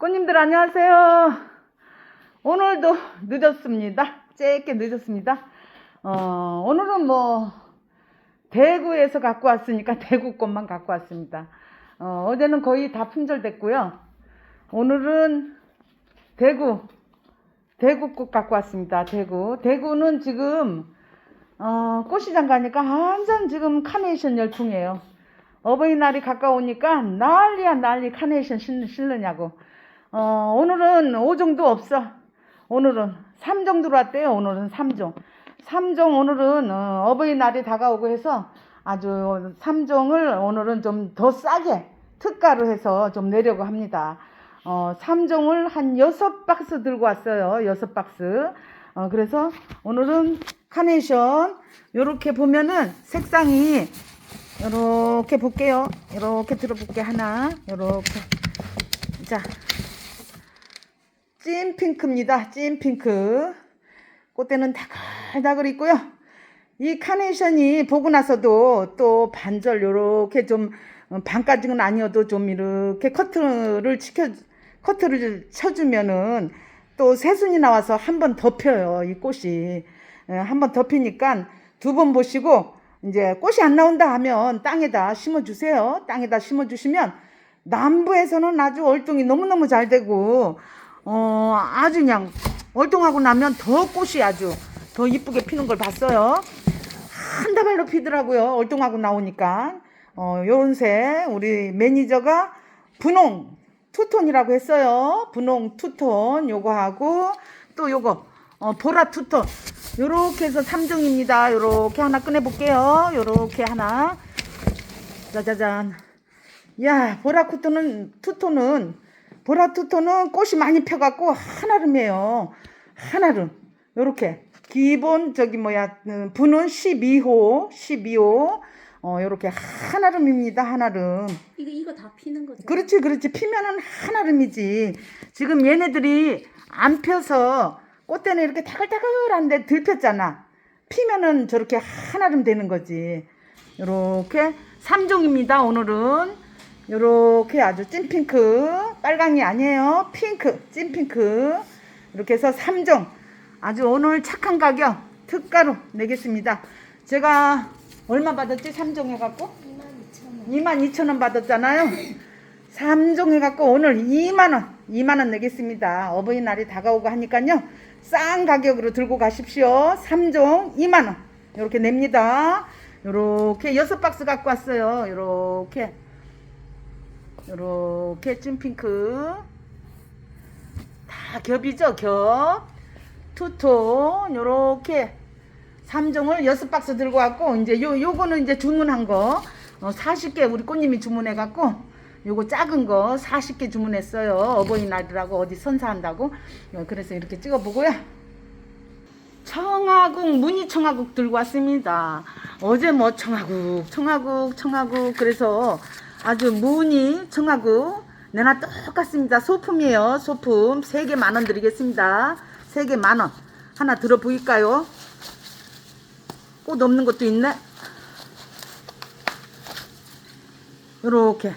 꽃님들 안녕하세요. 오늘도 늦었습니다. 짧게 늦었습니다. 어, 오늘은 뭐 대구에서 갖고 왔으니까 대구 꽃만 갖고 왔습니다. 어, 어제는 거의 다 품절됐고요. 오늘은 대구 대구 꽃 갖고 왔습니다. 대구 대구는 지금 어, 꽃시장 가니까 완전 지금 카네이션 열풍이에요. 어버이날이 가까우니까 난리야 난리 카네이션 실, 실느냐고. 어, 오늘은 5종도 없어. 오늘은 3종 들어 왔대요. 오늘은 3종. 3종 오늘은 어, 버이날이 다가오고 해서 아주 3종을 오늘은 좀 더 싸게 특가로 해서 좀 내려고 합니다. 어, 3종을 한 6박스 들고 왔어요. 6박스. 어, 그래서 오늘은 카네이션 요렇게 보면은 색상이 요렇게 볼게요. 요렇게 들어볼게 하나. 요렇게. 자. 찐 핑크입니다. 찐 핑크. 꽃대는 다글다글 있고요. 이 카네이션이 보고 나서도 또 반절 요렇게 좀 어, 반까지는 아니어도 좀 이렇게 커트를 치켜 커트를 쳐주면은 또 새순이 나와서 한 번 덮여요 이 꽃이 한 번 덮이니까 두 번 보시고 이제 꽃이 안 나온다 하면 땅에다 심어 주세요 땅에다 심어 주시면 남부에서는 아주 얼종이 너무너무 잘 되고 어 아주 그냥 얼동하고 나면 더 꽃이 아주 더 이쁘게 피는 걸 봤어요. 한 다발로 피더라고요. 얼동하고 나오니까. 어, 요런 색 우리 매니저가 분홍 투톤이라고 했어요. 분홍 투톤 요거 하고 또 요거 어, 보라 투톤 요렇게 해서 3종입니다. 요렇게 하나 꺼내 볼게요. 요렇게 하나. 짜자잔. 야, 보라 투톤은 투톤은 보라 투톤은 꽃이 많이 펴갖고 한아름이에요. 한아름. 요렇게. 기본 저기 뭐야 음, 분은 12호 12호. 어 요렇게 한아름입니다 한아름. 이거 이거 다 피는 거죠? 그렇지 그렇지. 피면은 한아름이지. 지금 얘네들이 안 펴서 꽃대는 이렇게 다글다글한데 들 폈잖아. 피면은 저렇게 한아름 되는 거지. 요렇게 3종입니다 오늘은 요렇게 아주 찐핑크 빨강이 아니에요 핑크 찐핑크 이렇게 해서 3종 아주 오늘 착한 가격 특가로 내겠습니다 제가 얼마 받았지 3종 해갖고 22,000원. 22,000원 받았잖아요. 3종 해갖고 오늘 2만원, 2만원 내겠습니다. 어버이날이 다가오고 하니까요. 싼 가격으로 들고 가십시오. 3종 2만원. 이렇게 냅니다. 요렇게 6박스 갖고 왔어요. 요렇게. 요렇게 찐핑크. 다 겹이죠, 겹. 투톤. 요렇게. 3종을 6박스 들고 왔고 이제 요 요거는 이제 주문한 거 어, 40개 우리 꽃님이 주문해 갖고 요거 작은 거 40개 주문했어요. 어버이날이라고 어디 선사한다고. 어, 그래서 이렇게 찍어 보고요. 청아국 무늬 청아국 들고 왔습니다. 어제 뭐 청아국 청아국 청아국 그래서 아주 무늬 청아국 내나 똑같습니다. 소품이에요. 소품 3개 만원 드리겠습니다. 3개 만 원. 하나 들어 보일까요? 꽃 없는 것도 있네. 요렇게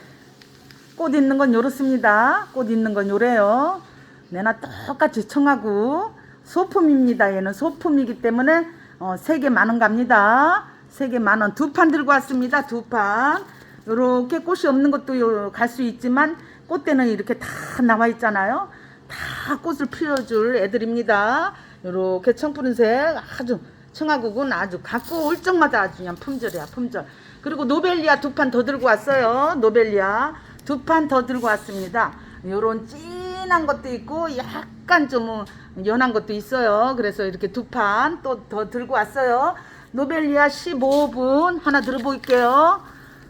꽃 있는 건 요렇습니다. 꽃 있는 건 요래요. 내나 똑같이 청하고 소품입니다. 얘는 소품이기 때문에 어, 3개 만원 갑니다. 3개 만원 두 판 들고 왔습니다. 두 판. 요렇게 꽃이 없는 것도 갈 수 있지만 꽃대는 이렇게 다 나와 있잖아요. 다 꽃을 피워줄 애들입니다. 요렇게 청푸른색 아주 청아국은 아주 갖고 올 적마다 아주 그냥 품절이야 품절. 그리고 노벨리아 두 판 더 들고 왔어요. 노벨리아 두 판 더 들고 왔습니다. 요런 진한 것도 있고 약간 좀 연한 것도 있어요. 그래서 이렇게 두 판 또 더 들고 왔어요. 노벨리아 15분 하나 들어볼게요.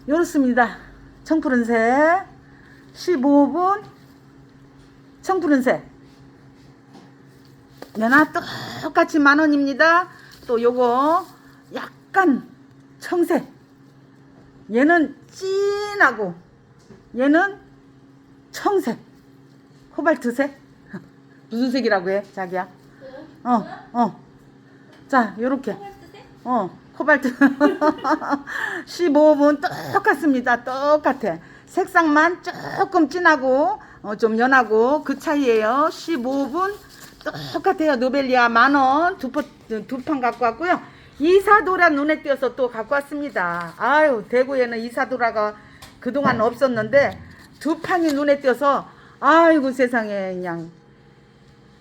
요렇습니다. 청푸른색 15분 청푸른색 얘나 똑같이 만 원입니다. 또 요거 약간 청색. 얘는 진하고 얘는 청색. 코발트색? 무슨 색이라고 해, 자기야? 어, 어. 자, 요렇게. 어, 코발트. 15분 똑같습니다. 똑같아. 색상만 조금 진하고 어, 좀 연하고 그 차이에요. 15분 똑같아요. 노벨리아 만원 두판 갖고 왔고요. 이사도라 눈에 띄어서 또 갖고 왔습니다. 아유 대구에는 이사도라가 그동안 없었는데 두 판이 눈에 띄어서 아이고 세상에 그냥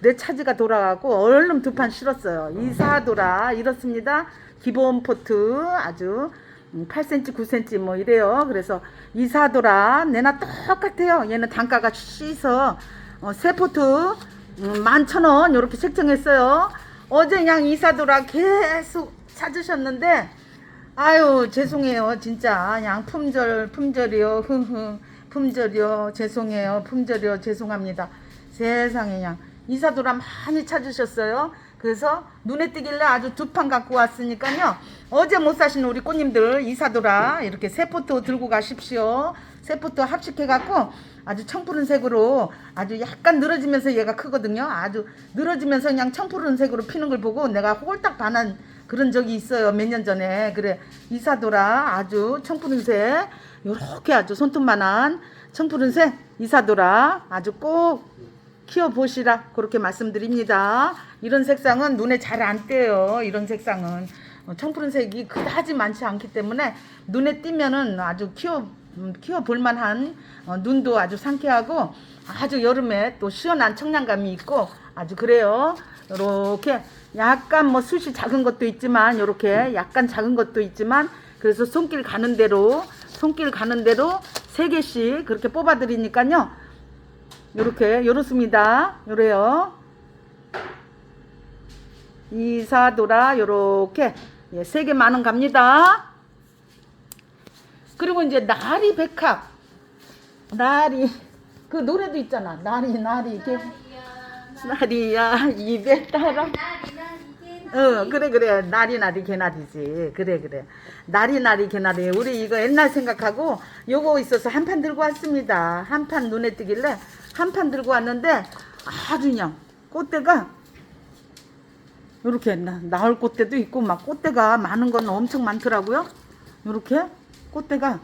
내 차지가 돌아가고 얼른 두 판 실었어요. 이사도라 이렇습니다. 기본 포트 아주 음, 8cm, 9cm 뭐 이래요. 그래서 이사도라 내나 똑같아요. 얘는 단가가 씻어. 어, 세 포트 음, 11,000원 이렇게 책정했어요. 어제 그냥 이사도라 계속 찾으셨는데 아유 죄송해요. 진짜 그냥 품절 품절이요. 흥흥 품절이요. 죄송해요. 품절이요. 죄송합니다. 세상에 그냥 이사도라 많이 찾으셨어요 그래서 눈에 띄길래 아주 두 판 갖고 왔으니까요. 어제 못 사신 우리 꽃님들 이사도라 이렇게 세 포트 들고 가십시오. 세 포트 합식해 갖고 아주 청푸른색으로 아주 약간 늘어지면서 얘가 크거든요. 아주 늘어지면서 그냥 청푸른색으로 피는 걸 보고 내가 홀딱 반한 그런 적이 있어요. 몇 년 전에. 그래 이사도라 아주 청푸른색 요렇게 아주 손톱만한 청푸른색 이사도라 아주 꼭 키워보시라. 그렇게 말씀드립니다. 이런 색상은 눈에 잘 안 띄어요. 이런 색상은. 어, 청푸른색이 그다지 많지 않기 때문에 눈에 띄면은 아주 키워 음, 키워 볼 만한 어, 눈도 아주 상쾌하고 아주 여름에 또 시원한 청량감이 있고 아주 그래요. 이렇게 약간 뭐 숱이 작은 것도 있지만 이렇게 약간 작은 것도 있지만 그래서 손길 가는 대로 손길 가는 대로 세 개씩 그렇게 뽑아 드리니까요 요렇게 요렇습니다. 요래요. 이사도라 요렇게. 예, 세개 만원 갑니다. 그리고 이제 나리 백합. 나리 그 노래도 있잖아. 나리 나리 개 나리야 입에 따라. 어 그래 그래. 나리 나리 개나리지. 그래 그래. 나리 나리 개나리. 우리 이거 옛날 생각하고 요거 있어서 한 판 들고 왔습니다. 한 판 눈에 띄길래 한 판 들고 왔는데 아주 그냥 꽃대가 요렇게 나, 나올 꽃대도 있고 막 꽃대가 많은 건 엄청 많더라고요. 요렇게 꽃대가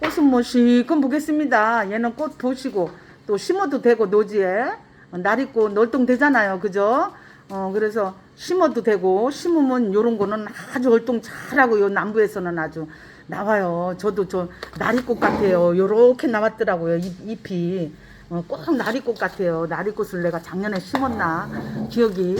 꽃은 뭐 실컷 보겠습니다. 얘는 꽃 보시고 또 심어도 되고 노지에. 어, 날 있고 널똥되잖아요. 그죠? 어 그래서 심어도 되고 심으면 요런 거는 아주 활동 잘하고 요 남부에서는 아주 나와요. 저도 저 나리꽃 같아요. 요렇게 나왔더라고요 잎, 잎이. 어, 꼭 나리꽃 같아요. 나리꽃을 내가 작년에 심었나? 기억이.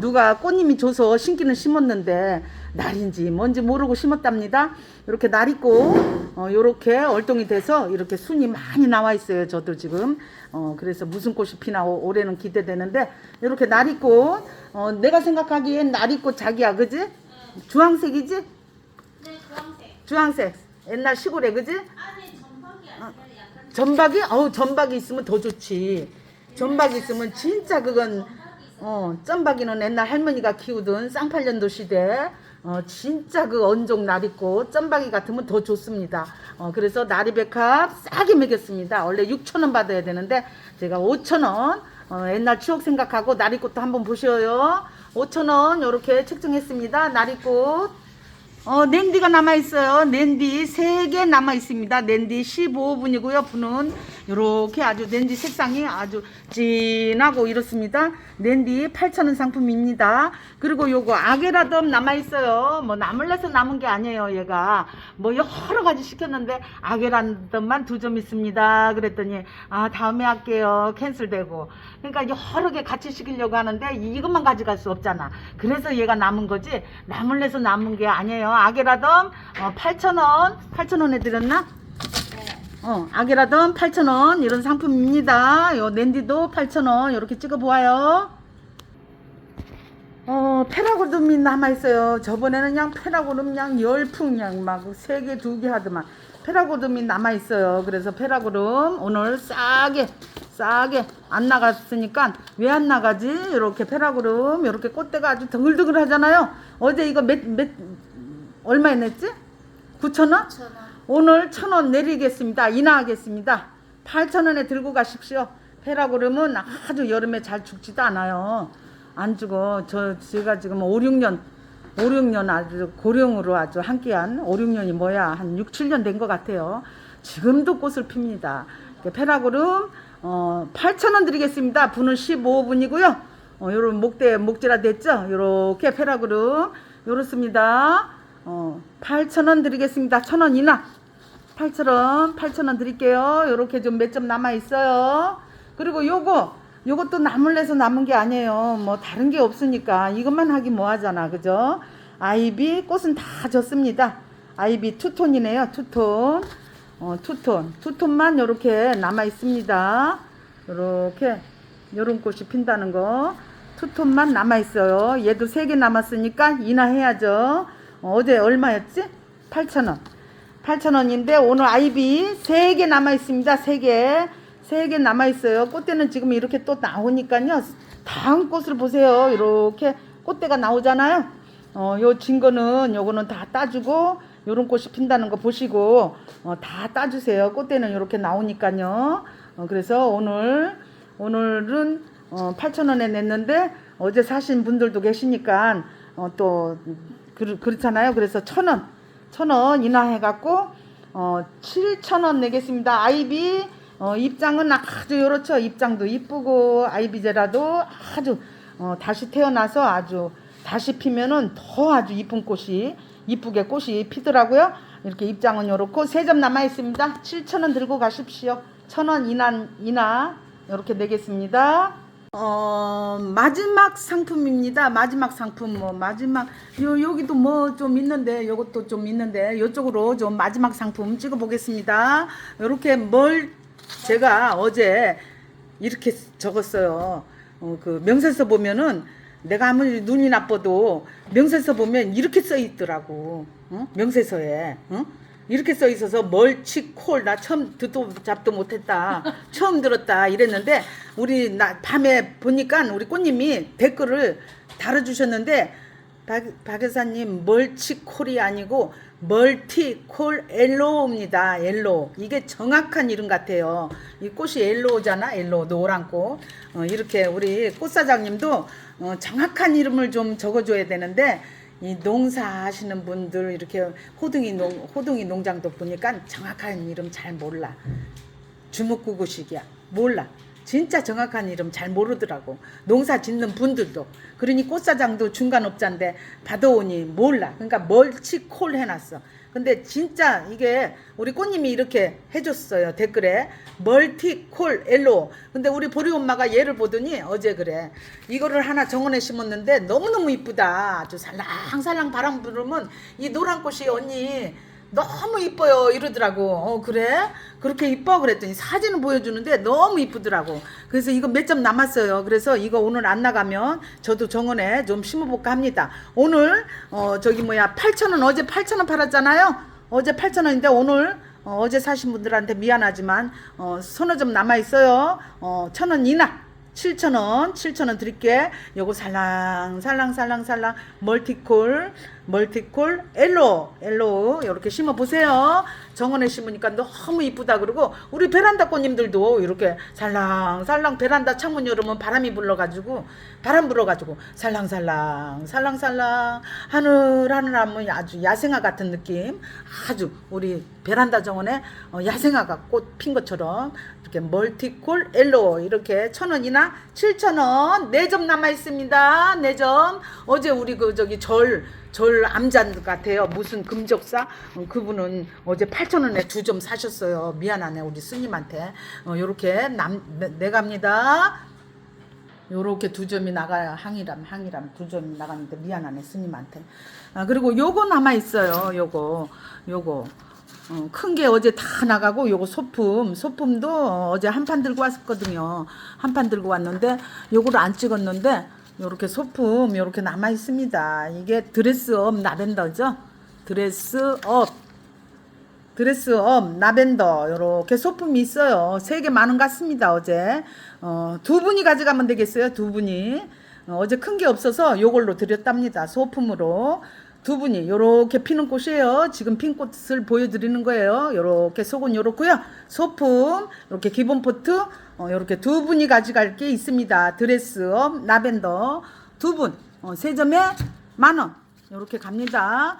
누가 꽃님이 줘서 심기는 심었는데 날인지 뭔지 모르고 심었답니다. 이렇게 나리꽃 어, 요렇게 얼동이 돼서 이렇게 순이 많이 나와 있어요 저도 지금. 어, 그래서 무슨 꽃이 피나 오- 올해는 기대되는데 이렇게 나리꽃 어, 내가 생각하기엔 나리꽃 자기야 그지? 주황색이지? 네, 주황색. 주황색. 옛날 시골에 그지? 안에 전박이 아니라 약간 전박이? 어우 전박이 있으면 더 좋지. 전박이 있으면 진짜 그건 어 쩐박이는 옛날 할머니가 키우던 쌍팔년도 시대. 어 진짜 그 언종 나리꽃 쩐박이 같으면 더 좋습니다. 어 그래서 나리백합 싸게 먹였습니다. 원래 6천 원 받아야 되는데 제가 5천 원 어 옛날 추억 생각하고 나리꽃도 한번 보셔요. 5천원 요렇게 책정했습니다. 나리꽃 어, 낸디가 남아있어요. 낸디 3개 남아있습니다. 낸디 15분이고요. 분은 이렇게 아주 낸디 색상이 아주 진하고 이렇습니다. 낸디 8,000원 상품입니다. 그리고 요거 아게라덤 남아있어요. 뭐 남을래서 남은 게 아니에요. 얘가 뭐 여러 가지 시켰는데 아게라덤만 두 점 있습니다. 그랬더니 아 다음에 할게요. 캔슬되고 그러니까 여러 개 같이 시키려고 하는데 이것만 가져갈 수 없잖아. 그래서 얘가 남은 거지 남을래서 남은 게 아니에요. 아게라덤 어, 8,000원 8,000원에 드렸나? 어, 아게라덤 8,000원 이런 상품입니다. 요 낸디도 8,000원 이렇게 찍어 보아요. 어, 페라고름이 남아있어요. 저번에는 그냥 페라고름 그냥 열풍 그냥 막 세 개, 두 개 하더만. 페라고름이 남아있어요. 그래서 페라고름 오늘 싸게, 싸게 안 나갔으니까 왜 안 나가지? 이렇게 페라고름, 이렇게 꽃대가 아주 덩글덩글 하잖아요. 어제 이거 몇, 몇, 얼마에 냈지? 9,000원? 천원. 오늘 천원 내리겠습니다. 인하하겠습니다. 8천 원에 들고 가십시오. 페라고름은 아주 여름에 잘 죽지도 않아요. 안 죽어. 저 제가 지금 5, 6년 5, 6년 아주 고령으로 아주 함께한 5, 6년이 뭐야 한 6, 7년 된 것 같아요. 지금도 꽃을 핍니다. 페라그름 어, 8,000원 드리겠습니다. 분은 15분이고요. 어, 요런 목대 목재라 됐죠? 요렇게 페라그름 요렇습니다. 어, 8,000원 드리겠습니다. 1,000원 이나 8,000원, 8,000원 드릴게요. 요렇게 좀 몇 점 남아 있어요. 그리고 요거, 요것도 나물내서 남은 게 아니에요. 뭐 다른 게 없으니까 이것만 하기 뭐 하잖아. 그죠? 아이비 꽃은 다 졌습니다. 아이비 투톤이네요. 투톤. 어, 투톤. 투톤만 요렇게 남아 있습니다. 요렇게 요런 꽃이 핀다는 거. 투톤만 남아 있어요. 얘도 세 개 남았으니까 인하 해야죠. 어, 어제 얼마였지? 8,000원. 8,000원인데 오늘 아이비 3개 남아 있습니다. 3개. 3개 남아 있어요. 꽃대는 지금 이렇게 또 나오니까요. 다음 꽃을 보세요. 이렇게 꽃대가 나오잖아요. 어, 요 진거는 요거는 다 따주고 요런 꽃이 핀다는 거 보시고 어, 다 따주세요. 꽃대는 이렇게 나오니까요. 어, 그래서 오늘 오늘은 어, 8,000원에 냈는데 어제 사신 분들도 계시니까 어, 또 그, 그렇잖아요. 그래서 1,000원 1,000원 인하해갖고 어, 7,000원 내겠습니다. 아이비 어, 입장은 아주 요렇죠. 입장도 이쁘고 아이비제라도 아주 어, 다시 태어나서 아주 다시 피면은 더 아주 이쁜 꽃이 이쁘게 꽃이 피더라고요. 이렇게 입장은 요렇고 세 점 남아 있습니다. 7,000원 들고 가십시오. 1,000원 인하 인하 이렇게 내겠습니다. 어 마지막 상품입니다. 마지막 상품 뭐 마지막 요 여기도 뭐 좀 있는데 요것도 좀 있는데 요쪽으로 좀 마지막 상품 찍어 보겠습니다. 요렇게 뭘 제가 어제 이렇게 적었어요. 어, 그 명세서 보면은 내가 아무리 눈이 나빠도 명세서 보면 이렇게 써 있더라고. 어? 명세서에. 어? 이렇게 써 있어서 멀치 콜 나 처음 듣도 잡도 못했다. 처음 들었다. 이랬는데 우리 나 밤에 보니까 우리 꽃님이 댓글을 달아주셨는데 박, 박 여사님 멀치 콜이 아니고 멀티 콜 엘로우입니다. 엘로 이게 정확한 이름 같아요. 이 꽃이 엘로우잖아 엘로 노란 꽃. 어, 이렇게 우리 꽃 사장님도 어, 정확한 이름을 좀 적어줘야 되는데 이 농사하시는 분들 이렇게 호둥이 농 호둥이 농장도 보니까 정확한 이름 잘 몰라. 주먹구구식이야. 몰라. 진짜 정확한 이름 잘 모르더라고. 농사 짓는 분들도. 그러니 꽃사장도 중간업자인데 받아오니 몰라. 그러니까 멀치콜 해놨어 근데 진짜 이게 우리 꽃님이 이렇게 해줬어요 댓글에. 멀티콜 엘로. 근데 우리 보리 엄마가 얘를 보더니 어제 그래. 이거를 하나 정원에 심었는데 너무너무 이쁘다. 아주 살랑살랑 바람 부르면 이 노란 꽃이 언니 너무 이뻐요 이러더라고. 어 그래? 그렇게 이뻐? 그랬더니 사진을 보여주는데 너무 이쁘더라고. 그래서 이거 몇 점 남았어요. 그래서 이거 오늘 안 나가면 저도 정원에 좀 심어볼까 합니다. 오늘 어 저기 뭐야 8,000원 어제 8,000원 팔았잖아요. 어제 8,000원인데 오늘 어, 어제 사신 분들한테 미안하지만 어, 서너 점 남아 있어요. 어, 천원 이나 7,000원, 7,000원 드릴게. 요거 살랑, 살랑, 살랑, 살랑, 멀티콜, 멀티콜, 엘로, 엘로, 요렇게 심어보세요. 정원에 심으니까 너무 이쁘다. 그러고, 우리 베란다 꽃님들도 이렇게 살랑, 살랑, 베란다 창문 열으면 바람이 불러가지고, 바람 불어가지고, 살랑, 살랑, 살랑, 살랑, 하늘, 하늘 하면 아주 야생화 같은 느낌. 아주 우리 베란다 정원에 어, 야생화가 꽃 핀 것처럼 이렇게 멀티콜 엘로 이렇게 천 원이나 칠천 원 네 점 남아 있습니다. 네 점. 어제 우리 그 저기 절 절 암잔 같아요. 무슨 금적사 어, 그분은 어제 8천 원에 두점 사셨어요. 미안하네 우리 스님한테. 어, 요렇게 남 내- 내 갑니다. 요렇게 두 점이 나가야 항이람 항이람 두 점이 나가는데 미안하네 스님한테. 아 그리고 요거 남아 있어요. 요거 요거 어, 큰게 어제 다 나가고 요거 소품 소품도 어제 한 판 들고 왔었거든요. 한 판 들고 왔는데 요거를 안 찍었는데 요렇게 소품 요렇게 남아 있습니다. 이게 드레스업 라벤더죠. 드레스업 드레스업 라벤더 요렇게 소품이 있어요. 세 개 많은 것 같습니다. 어제 어, 두 분이 가져가면 되겠어요. 두 분이 어, 어제 큰 게 없어서 요걸로 드렸답니다. 소품으로 두 분이 요렇게 피는 꽃이에요. 지금 핀 꽃을 보여드리는 거예요. 요렇게 속은 요렇고요. 소품 이렇게 기본 포트 어, 요렇게 두 분이 가져갈 게 있습니다. 드레스업 라벤더 두 분. 어, 세 점에 만 원. 요렇게 갑니다.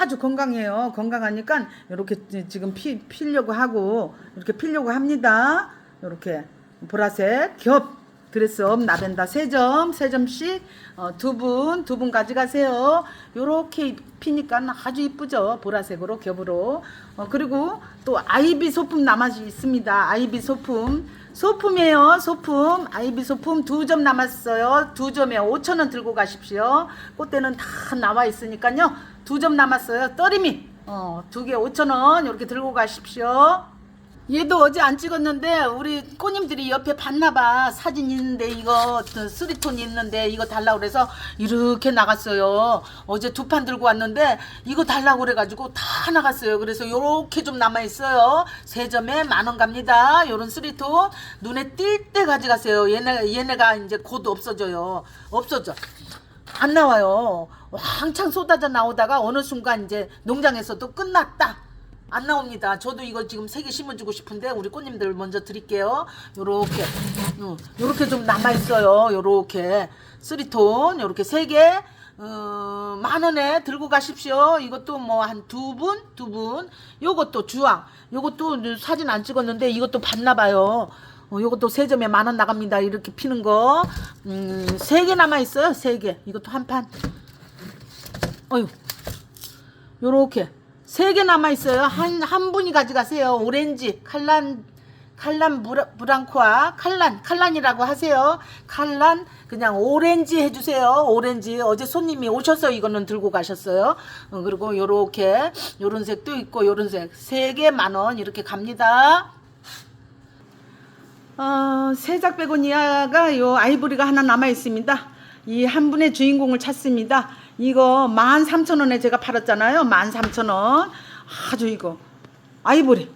아주 건강해요. 건강하니까 이렇게 지금 피, 피려고 하고 이렇게 피려고 합니다. 이렇게 보라색 겹 드레스업 나벤다 세 점, 세 점씩 어, 두 분, 두 분 가져가세요. 요렇게 피니까 아주 이쁘죠. 보라색으로 겹으로. 어, 그리고 또 아이비 소품 남아 있습니다. 아이비 소품. 소품이에요. 소품. 아이비 소품 두 점 남았어요. 두 점에 5천 원 들고 가십시오. 꽃대는 다 나와 있으니까요. 두 점 남았어요. 떨이미. 어, 두 개 5천 원 이렇게 들고 가십시오. 얘도 어제 안 찍었는데 우리 꼬님들이 옆에 봤나봐. 사진 있는데 이거 그 쓰리톤 있는데 이거 달라고 그래서 이렇게 나갔어요. 어제 두 판 들고 왔는데 이거 달라고 그래가지고 다 나갔어요. 그래서 요렇게 좀 남아있어요. 세 점에 만원 갑니다. 요런 쓰리톤 눈에 띌 때 가져가세요. 얘네, 얘네가 이제 곧 없어져요. 없어져. 안 나와요. 왕창 쏟아져 나오다가 어느 순간 이제 농장에서도 끝났다 안 나옵니다. 저도 이거 지금 세 개 심어주고 싶은데 우리 꽃님들 먼저 드릴게요. 요렇게, 어, 요렇게 좀 남아 있어요. 요렇게 쓰리톤 요렇게 세 개. 어, 만 원에 들고 가십시오. 이것도 뭐 한 두 분, 두 분. 요것도 주황. 요것도 사진 안 찍었는데 이것도 봤나 봐요. 어, 요것도 세 점에 만 원 나갑니다. 이렇게 피는 거. 음, 세 개 남아 있어요. 세 개. 이것도 한 판. 어휴. 요렇게 세 개 남아 있어요. 한 한 분이 가져가세요. 오렌지 칼란 칼란 브랑코아 칼란 칼란이라고 하세요. 칼란 그냥 오렌지 해주세요. 오렌지 어제 손님이 오셔서 이거는 들고 가셨어요. 어, 그리고 요렇게 요런 색도 있고 요런 색 세 개 만 원 이렇게 갑니다. 어, 세작 베고니아가 요 아이보리가 하나 남아 있습니다. 이 한 분의 주인공을 찾습니다. 이거 13,000원에 제가 팔았잖아요. 13,000원. 아주 이거 아이보리.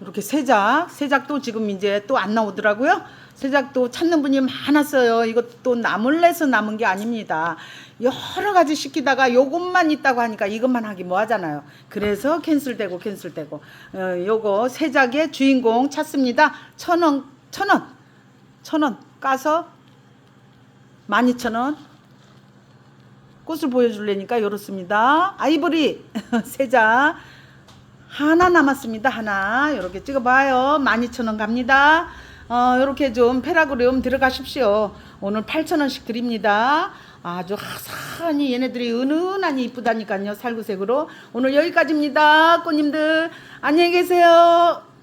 이렇게 세작. 세작도 지금 이제 또 안 나오더라고요. 세작도 찾는 분이 많았어요. 이것도 나물래서 남은 게 아닙니다. 여러 가지 시키다가 요것만 있다고 하니까 이것만 하기 뭐 하잖아요. 그래서 캔슬되고 캔슬되고. 어, 요거 세작의 주인공 찾습니다. 천 원, 천 원, 천 원 까서 12,000원. 꽃을 보여줄래니까 이렇습니다. 아이보리 세자 하나 남았습니다. 하나 이렇게 찍어봐요. 12,000원 갑니다. 어, 이렇게 좀 페라그리움 들어가십시오. 오늘 8,000원씩 드립니다. 아주 화사하니 얘네들이 은은하니 이쁘다니까요. 살구색으로. 오늘 여기까지입니다. 꽃님들 안녕히 계세요.